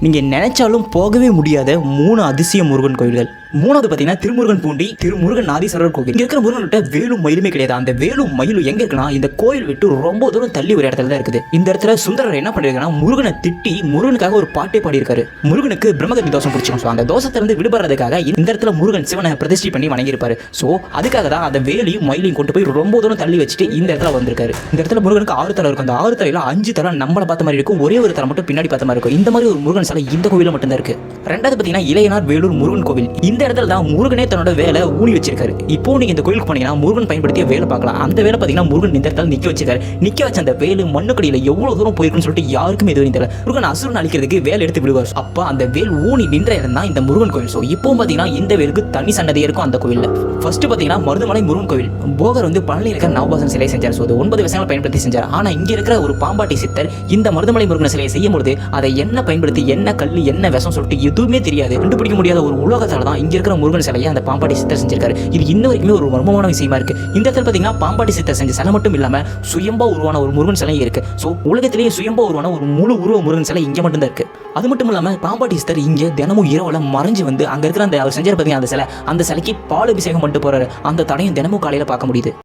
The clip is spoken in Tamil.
நீங்கள் நினச்சாலும் போகவே முடியாத மூணு அதிசய முருகன் கோயில்கள். மூணாவது பார்த்தீங்கன்னா திருமுருகன் பூண்டி திருமுருகன் நாதீஸ்வரர் கோவில். இங்க இருக்கிற முருகன்கிட்ட வேலும் மயிலுமே கிடையாது. அந்த வேலும் மயிலும் எங்க இருக்குன்னா இந்த கோயில் விட்டு ரொம்ப தூரம் தள்ளி ஒரு இடத்துல தான் இருக்குது. இந்த இடத்துல சுந்தரர் என்ன பண்ணிருக்காங்கன்னா முருகனை திட்டி முருகனுக்காக ஒரு பாட்டே பாடியிருக்காரு. முருகனுக்கு பிரம்மகத்தி தோஷம் பிடிச்சிடும் ஸோ அந்த தோசத்திலிருந்து விடுபடுறதுக்காக இந்த இடத்துல முருகன் சிவனை பிரதிஷ்டை பண்ணி வணங்கியிருப்பாரு. ஸோ அதுக்காக தான் அந்த வேலையும் மயிலையும் கொண்டு போய் ரொம்ப தூரம் தள்ளி வச்சுட்டு இந்த இடத்துல வந்திருக்காரு. இந்த இடத்துல முருகனுக்கு ஆறு தலை இருக்கும். அந்த ஆறு தலையில அஞ்சு தலை நம்மளை பார்த்த மாதிரி இருக்கும். ஒரே ஒரு தலை மட்டும் பின்னாடி பார்த்த மாதிரி இருக்கும். இந்த மாதிரி ஒரு முருகன் சிலை இந்த கோவில மட்டும்தான் இருக்கு. ரெண்டாவது பார்த்தீங்கன்னா இளையனார் வேலூர் முருகன் கோவில். இந்த இடத்துல தான் முருகனே தன்னோட வேலை ஊனி வச்சிருக்காரு. இப்போ நீங்க இந்த கோயிலுக்கு போனீங்கன்னா முருகன் பயன்படுத்திய வேலை பார்க்கலாம். அந்த வேலை பார்த்தீங்கன்னா முருகன் இந்த இடத்துல நிக்க வச்சிருக்காரு. நிக்க வச்ச அந்த வேலு மண்ணுக்கடியில் எவ்வளவு தூரம் போயிருக்குன்னு சொல்லிட்டு யாருக்கும் எதுவும் தெரியல. முருகன் அசுரன் அழிக்கிறதுக்கு வேலை எடுத்து விடுவார். அப்ப அந்த வேல் ஊனி நின்ற இடம் தான் இந்த முருகன் கோயில். ஸோ இப்போ பார்த்தீங்கன்னா இந்த வேலுக்கு தனி சன்னதி இருக்கும் அந்த கோயிலில். ஃபர்ஸ்ட் பார்த்தீங்கன்னா மருதமலை முருகன் கோவில். போகர் வந்து பழனி இருக்கிற நவபாசன் சிலை செஞ்சார். ஸோ அது ஒன்பது விஷயங்களை பயன்படுத்தி செஞ்சார். ஆனா இங்க இருக்கிற ஒரு பாம்பாட்டி சித்தர் இந்த மருதமலை முருகன் சிலையை செய்யும் பொழுது அதை என்ன பயன்படுத்தி என்ன கல் என்ன விஷம் சொல்லிட்டு எதுவுமே தெரியாது. கண்டுபிடிக்க முடியாத ஒரு உலகத்தால தான் இங்க இருக்கிற முருகன் சிலையை அந்த பாம்பாட்டி சித்தர் செஞ்சிருக்காரு. இது இன்ன வரைக்குமே ஒரு மர்மமான விஷயமா இருக்கு. இந்த இடத்துல பார்த்தீங்கன்னா பாம்பாட்டி சித்தர் செஞ்ச சிலை மட்டும் இல்லாம சுயம்பா உருவான ஒரு முருகன் சிலை இருக்கு. ஸோ உலகத்திலேயே சுயம்பா உருவான ஒரு முழு உருவ முருகன் சிலை இங்க மட்டும்தான் இருக்கு. அது மட்டும் இல்லாம பாம்பாட்டி சித்தர் இங்க தினமும் இரவுல மறைஞ்சு வந்து அங்க இருக்கிற அந்த அவர் செஞ்சார் பார்த்தீங்கன்னா அந்த சிலை அந்த சிலைக்கு பால் அபிஷேகம் பண்ணிட்டு போறாரு. அந்த தடையும் தினமும் காலையில பார்க்க முடியுது.